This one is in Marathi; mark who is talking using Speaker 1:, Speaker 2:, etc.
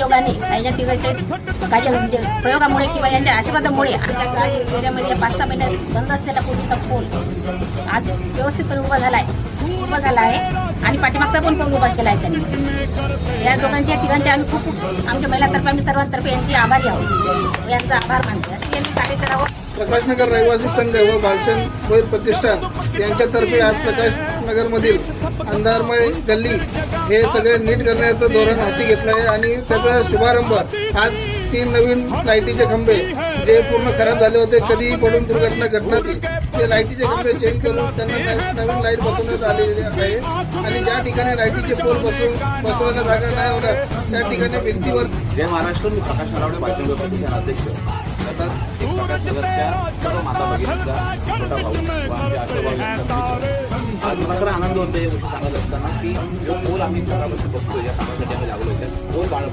Speaker 1: योगाने काही तिघांचे काही म्हणजे प्रयोगामुळे किंवा यांच्या आशीर्वादामुळे आमच्या ग्रामीण एरियामध्ये पाच सहा महिन्यात बंद असलेला पूर्वीचा पोल आज व्यवस्थितपणे उभा झालाय. उभा झाला आहे आणि पाठीमागचा पण पोल उभा केला आहे त्यांनी. या दोघांच्या तिघांचे आम्ही खूप आमच्या महिलातर्फे आम्ही सर्वांतर्फे यांची आभारी आहोत. यांचा आभार मानते. अशी यांनी कार्य करावं
Speaker 2: प्रकाशनगर रहिवासी संघ व भालचंद प्रतिष्ठान यांच्यातर्फे आज प्रकाश नगरमधील अंधारमय गल्ली हे सगळे नीट करण्याचं धोरण हाती घेतलं आहे आणि त्याचा शुभारंभ आज तीन नवीन लाईटीचे खंबे जे पूर्ण खराब झाले होते कधीही पडून दुर्घटना घडणार ते लाईटीचे खंबे चेंज करून त्यांना नवीन लाइट बसवण्यात आलेली आहे. आणि ज्या ठिकाणी लाईटीचे पोल बसवून बसवायला जागा नाही होणार त्या ठिकाणी भिंतीवर
Speaker 3: जय महाराष्ट्र मी प्रकाश नरावडे भाजप प्रतिष्ठान अध्यक्ष. तसंच एक सर्व माता भगिनीचा छोटा भाऊ व खरं आनंद होतो ही गोष्ट सांगत असताना की जो पोल आम्ही सकाळपासून बघतोय या कामासाठी आम्ही लागलो होतो पोल काढ